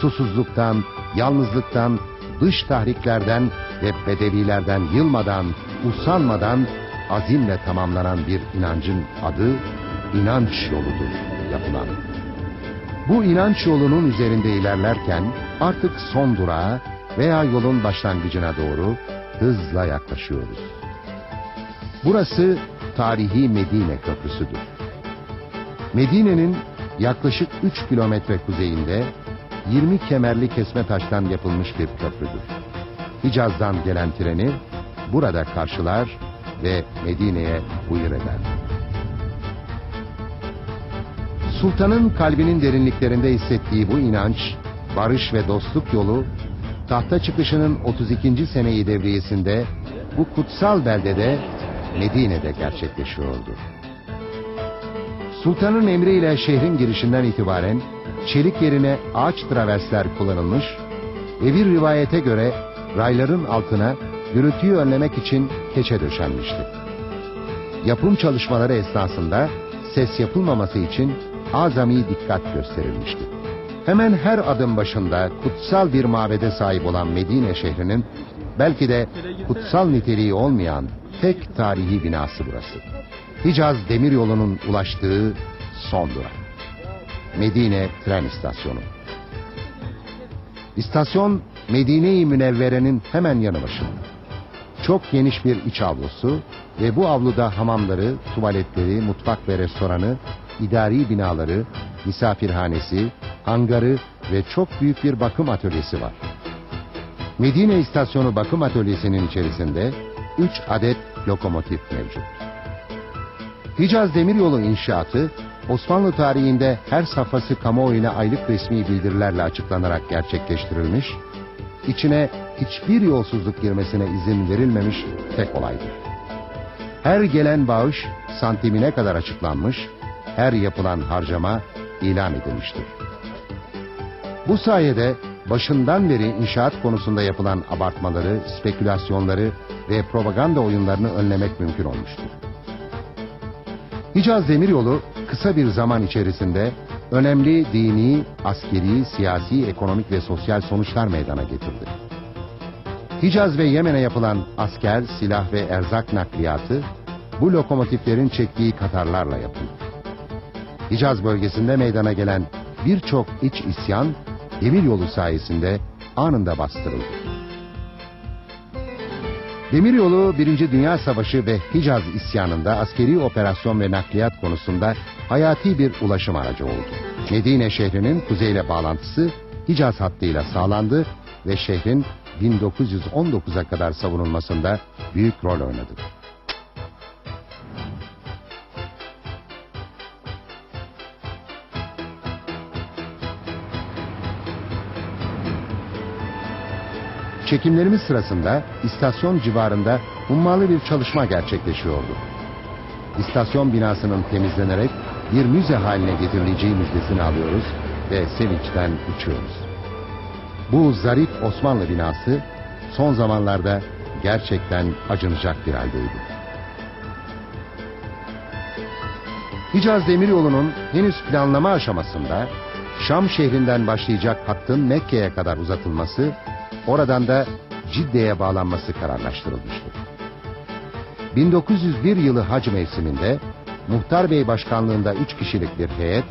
susuzluktan, yalnızlıktan, dış tahriklerden ve bedevilerden yılmadan, usanmadan azimle tamamlanan bir inancın adı inanç yoludur yapılan. Bu inanç yolunun üzerinde ilerlerken artık son durağa veya yolun başlangıcına doğru hızla yaklaşıyoruz. Burası tarihi Medine Köprüsü'dür. Medine'nin yaklaşık 3 kilometre kuzeyinde 20 kemerli kesme taştan yapılmış bir köprüdür. Hicaz'dan gelen treni burada karşılar ve Medine'ye buyur eder. Sultanın kalbinin derinliklerinde hissettiği bu inanç, barış ve dostluk yolu, tahta çıkışının 32. seneyi devriyesinde bu kutsal beldede Medine'de gerçekleşiyordu. Sultanın emriyle şehrin girişinden itibaren çelik yerine ağaç traversler kullanılmış ve bir rivayete göre rayların altına gürültüyü önlemek için keçe döşenmişti. Yapım çalışmaları esnasında ses yapılmaması için azami dikkat gösterilmişti. Hemen her adım başında kutsal bir mabede sahip olan Medine şehrinin belki de kutsal niteliği olmayan tek tarihi binası burası. Hicaz demiryolunun ulaştığı son durak. Medine tren istasyonu. İstasyon Medine-i Münevvere'nin hemen yanı başında. Çok geniş bir iç avlusu ve bu avluda hamamları, tuvaletleri, mutfak ve restoranı, idari binaları, misafirhanesi, hangarı ve çok büyük bir bakım atölyesi var. Medine istasyonu bakım atölyesinin içerisinde 3 adet lokomotif mevcut. Hicaz Demiryolu inşaatı Osmanlı tarihinde her safhası kamuoyuna aylık resmi bildirilerle açıklanarak gerçekleştirilmiş, içine hiçbir yolsuzluk girmesine izin verilmemiş tek olaydır. Her gelen bağış santimine kadar açıklanmış, her yapılan harcama ilan edilmiştir. Bu sayede başından beri inşaat konusunda yapılan abartmaları, spekülasyonları ve propaganda oyunlarını önlemek mümkün olmuştur. Hicaz Demiryolu kısa bir zaman içerisinde önemli dini, askeri, siyasi, ekonomik ve sosyal sonuçlar meydana getirdi. Hicaz ve Yemen'e yapılan asker, silah ve erzak nakliyatı bu lokomotiflerin çektiği katarlarla yapıldı. Hicaz bölgesinde meydana gelen birçok iç isyan demiryolu sayesinde anında bastırıldı. Demiryolu 1. Dünya Savaşı ve Hicaz isyanında askeri operasyon ve nakliyat konusunda hayati bir ulaşım aracı oldu. Medine şehrinin kuzeyle bağlantısı Hicaz hattıyla sağlandı ve şehrin 1919'a kadar savunulmasında büyük rol oynadı. Çekimlerimiz sırasında istasyon civarında hummalı bir çalışma gerçekleşiyordu. İstasyon binasının temizlenerek bir müze haline getirileceği müjdesini alıyoruz ve sevinçten uçuyoruz. Bu zarif Osmanlı binası son zamanlarda gerçekten acınacak bir haldeydi. Hicaz Demiryolu'nun henüz planlama aşamasında Şam şehrinden başlayacak hattın Mekke'ye kadar uzatılması Oradan da Cidde'ye bağlanması kararlaştırılmıştır. 1901 yılı hac mevsiminde Muhtar Bey başkanlığında 3 kişilik bir heyet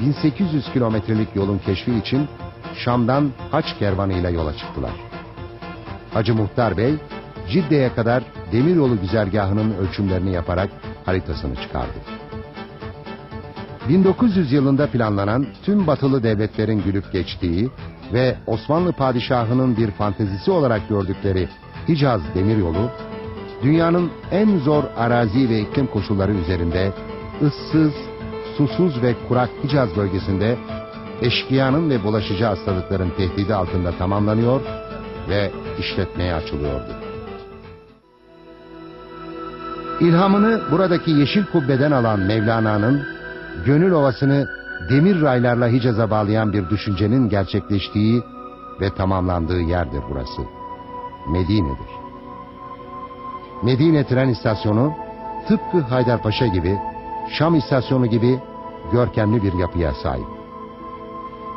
1800 kilometrelik yolun keşfi için Şam'dan haç kervanıyla yola çıktılar. Hacı Muhtar Bey Cidde'ye kadar demiryolu güzergahının ölçümlerini yaparak haritasını çıkardı. 1900 yılında planlanan tüm batılı devletlerin gülüp geçtiği ve Osmanlı padişahının bir fantezisi olarak gördükleri Hicaz demiryolu, dünyanın en zor arazi ve iklim koşulları üzerinde ıssız, susuz ve kurak Hicaz bölgesinde eşkıyanın ve bulaşıcı hastalıkların tehdidi altında tamamlanıyor ve işletmeye açılıyordu. İlhamını buradaki yeşil kubbeden alan Mevlana'nın gönül ovasını demir raylarla Hicaz'a bağlayan bir düşüncenin gerçekleştiği ve tamamlandığı yerdir burası. Medine'dir. Medine tren istasyonu tıpkı Haydarpaşa gibi, Şam istasyonu gibi görkemli bir yapıya sahip.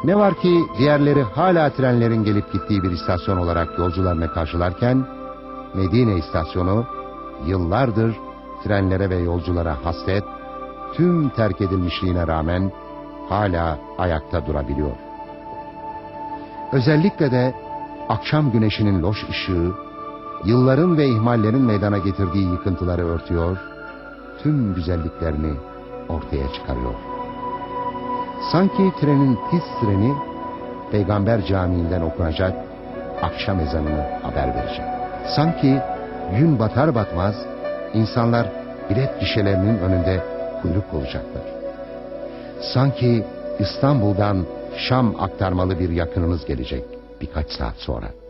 Ne var ki diğerleri hala trenlerin gelip gittiği bir istasyon olarak yolcularını karşılarken Medine istasyonu yıllardır trenlere ve yolculara hasret, tüm terk edilmişliğine rağmen hala ayakta durabiliyor. Özellikle de akşam güneşinin loş ışığı, yılların ve ihmallerin meydana getirdiği yıkıntıları örtüyor, tüm güzelliklerini ortaya çıkarıyor. Sanki trenin tiz treni Peygamber Camii'nden okunacak akşam ezanını haber verecek. Sanki gün batar batmaz insanlar bilet gişelerinin önünde kuyruk olacaklar. Sanki İstanbul'dan Şam aktarmalı bir yakınınız gelecek birkaç saat sonra.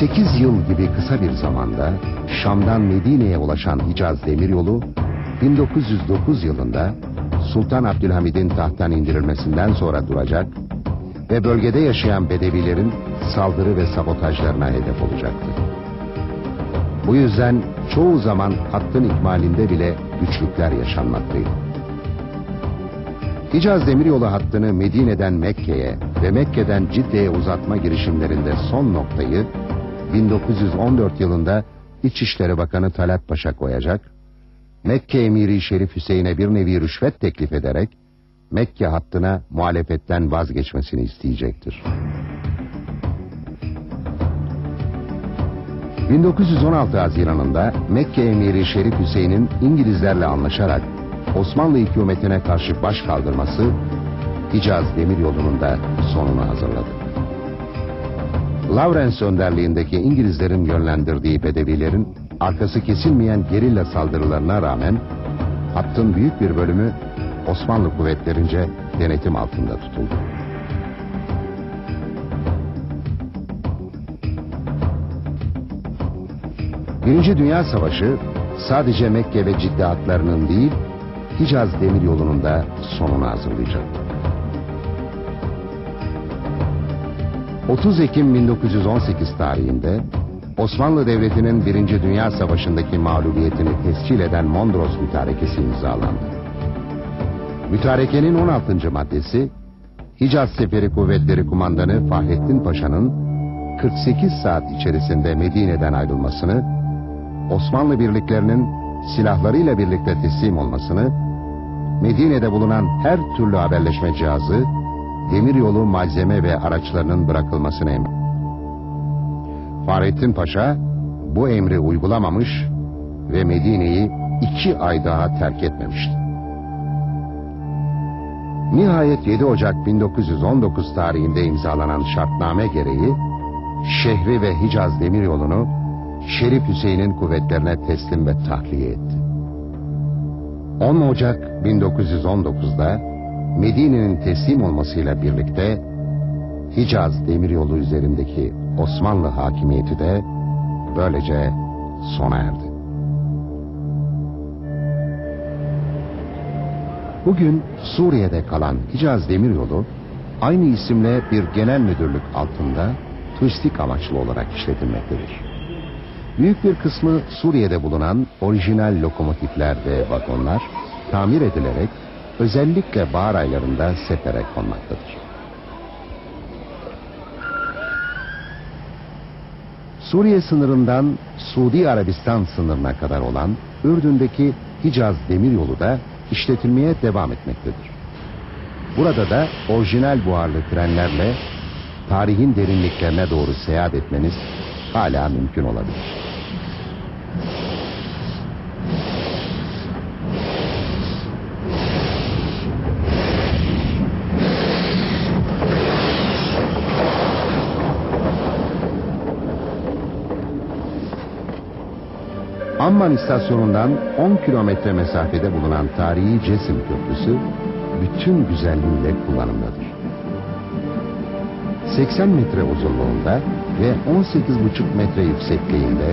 Sekiz yıl gibi kısa bir zamanda Şam'dan Medine'ye ulaşan Hicaz Demiryolu 1909 yılında Sultan Abdülhamid'in tahttan indirilmesinden sonra duracak ve bölgede yaşayan Bedevilerin saldırı ve sabotajlarına hedef olacaktı. Bu yüzden çoğu zaman hattın ikmalinde bile güçlükler yaşanmaktaydı. Hicaz Demiryolu hattını Medine'den Mekke'ye ve Mekke'den Cidde'ye uzatma girişimlerinde son noktayı 1914 yılında İçişleri Bakanı Talat Paşa koyacak, Mekke Emiri Şerif Hüseyin'e bir nevi rüşvet teklif ederek Mekke hattına muhalefetten vazgeçmesini isteyecektir. 1916 Haziran'ında Mekke Emiri Şerif Hüseyin'in İngilizlerle anlaşarak Osmanlı hükümetine karşı baş kaldırması Hicaz Demiryolu'nun da sonunu hazırladı. Lawrence önderliğindeki İngilizlerin yönlendirdiği Bedevilerin arkası kesilmeyen gerilla saldırılarına rağmen hattın büyük bir bölümü Osmanlı kuvvetlerince denetim altında tutuldu. Birinci Dünya Savaşı sadece Mekke ve Cidde hatlarının değil, Hicaz Demiryolu'nun da sonunu hazırlayacaktı. 30 Ekim 1918 tarihinde Osmanlı Devleti'nin Birinci Dünya Savaşı'ndaki mağlubiyetini tescil eden Mondros Mütarekesi imzalandı. Mütarekenin 16. maddesi, Hicaz Seferi Kuvvetleri Kumandanı Fahrettin Paşa'nın 48 saat içerisinde Medine'den ayrılmasını, Osmanlı birliklerinin silahlarıyla birlikte teslim olmasını, Medine'de bulunan her türlü haberleşme cihazı, demiryolu malzeme ve araçlarının bırakılmasını emretti. Fahrettin Paşa bu emri uygulamamış ve Medine'yi iki ay daha terk etmemişti. Nihayet 7 Ocak 1919 tarihinde imzalanan şartname gereği şehri ve Hicaz demiryolunu Şerif Hüseyin'in kuvvetlerine teslim ve tahliye etti. 10 Ocak 1919'da Medine'nin teslim olmasıyla birlikte Hicaz demiryolu üzerindeki Osmanlı hakimiyeti de böylece sona erdi. Bugün Suriye'de kalan Hicaz Demiryolu aynı isimle bir genel müdürlük altında turistik amaçlı olarak işletilmektedir. Büyük bir kısmı Suriye'de bulunan orijinal lokomotifler ve vagonlar tamir edilerek özellikle bahar aylarında sefere konmaktadır. Suriye sınırından Suudi Arabistan sınırına kadar olan Ürdün'deki Hicaz Demiryolu da işletilmeye devam etmektedir. Burada da orijinal buharlı trenlerle tarihin derinliklerine doğru seyahat etmeniz hala mümkün olabilir. Amman istasyonundan 10 kilometre mesafede bulunan tarihi Cesim Köprüsü bütün güzelliğiyle kullanımdadır. 80 metre uzunluğunda ve 18,5 metre yüksekliğinde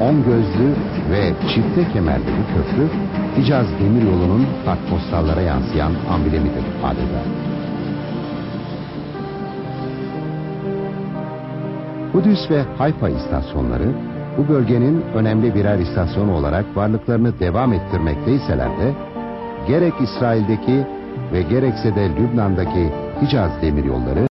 10 gözlü ve çifte kemerli bu köprü Hicaz Demiryolu'nun kartpostallara yansıyan amblemidir adeta. Kudüs ve Hayfa istasyonları bu bölgenin önemli birer istasyonu olarak varlıklarını devam ettirmekteyseler de gerek İsrail'deki ve gerekse de Lübnan'daki Hicaz Demiryolları